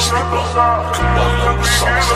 sleep on. Cook my little sauce